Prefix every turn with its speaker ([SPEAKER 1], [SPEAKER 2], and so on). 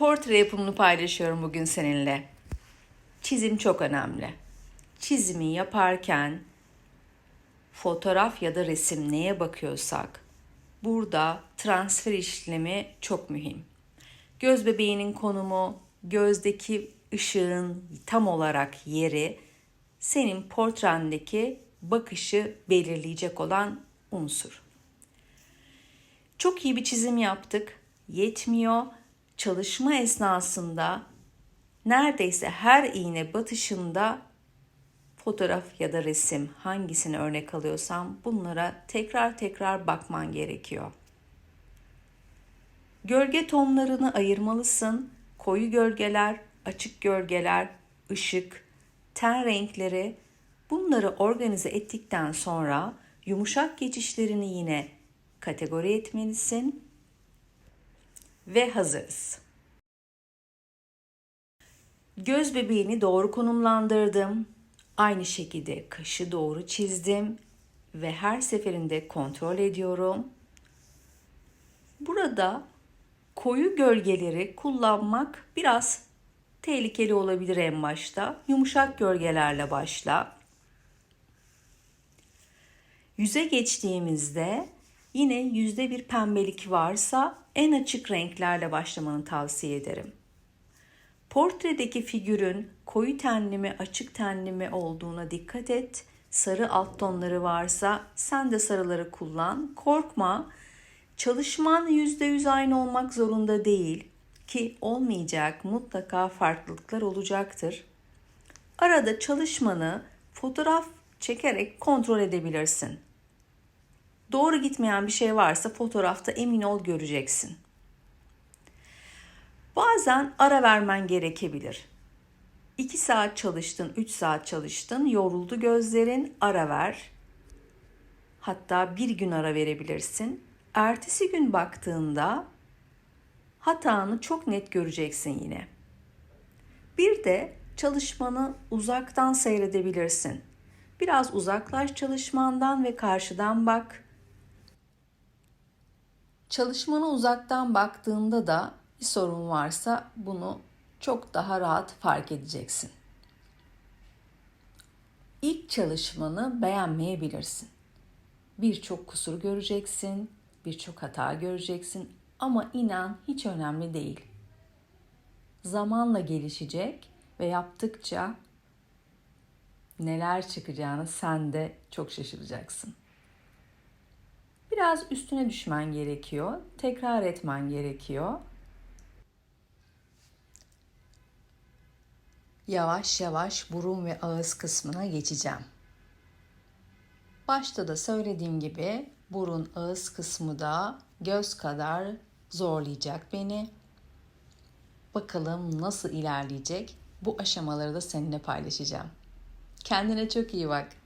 [SPEAKER 1] Portre yapımını paylaşıyorum bugün seninle. Çizim çok önemli. Çizimi yaparken fotoğraf ya da resim neye bakıyorsak burada transfer işlemi çok mühim. Göz bebeğinin konumu, gözdeki ışığın tam olarak yeri senin portrendeki bakışı belirleyecek olan unsur. Çok iyi bir çizim yaptık. Yetmiyor. Çalışma esnasında neredeyse her iğne batışında fotoğraf ya da resim hangisini örnek alıyorsam bunlara tekrar tekrar bakman gerekiyor. Gölge tonlarını ayırmalısın. Koyu gölgeler, açık gölgeler, ışık, ten renkleri bunları organize ettikten sonra yumuşak geçişlerini yine kategori etmelisin ve hazırız. Göz bebeğini doğru konumlandırdım. Aynı şekilde kaşı doğru çizdim ve her seferinde kontrol ediyorum. Burada koyu gölgeleri kullanmak biraz tehlikeli olabilir en başta. Yumuşak gölgelerle başla. Yüze geçtiğimizde yine yüzde bir pembelik varsa en açık renklerle başlamanı tavsiye ederim. Portredeki figürün koyu tenli mi açık tenli mi olduğuna dikkat et. Sarı alt tonları varsa sen de sarıları kullan. Korkma. Çalışman %100 aynı olmak zorunda değil ki olmayacak mutlaka farklılıklar olacaktır. Arada çalışmanı fotoğraf çekerek kontrol edebilirsin. Doğru gitmeyen bir şey varsa fotoğrafta emin ol göreceksin. Bazen ara vermen gerekebilir. 2 saat çalıştın, 3 saat çalıştın, yoruldu gözlerin, ara ver. Hatta bir gün ara verebilirsin. Ertesi gün baktığında hatanı çok net göreceksin yine. Bir de çalışmanı uzaktan seyredebilirsin. Biraz uzaklaş çalışmandan ve karşıdan bak. Çalışmanı uzaktan baktığında da bir sorun varsa bunu çok daha rahat fark edeceksin. İlk çalışmanı beğenmeyebilirsin. Birçok kusur göreceksin, birçok hata göreceksin ama inan hiç önemli değil. Zamanla gelişecek ve yaptıkça neler çıkacağını sen de çok şaşıracaksın. Biraz üstüne düşmen gerekiyor, tekrar etmen gerekiyor. Yavaş yavaş burun ve ağız kısmına geçeceğim. Başta da söylediğim gibi burun ağız kısmı da göz kadar zorlayacak beni. Bakalım nasıl ilerleyecek? Bu aşamaları da seninle paylaşacağım. Kendine çok iyi bak.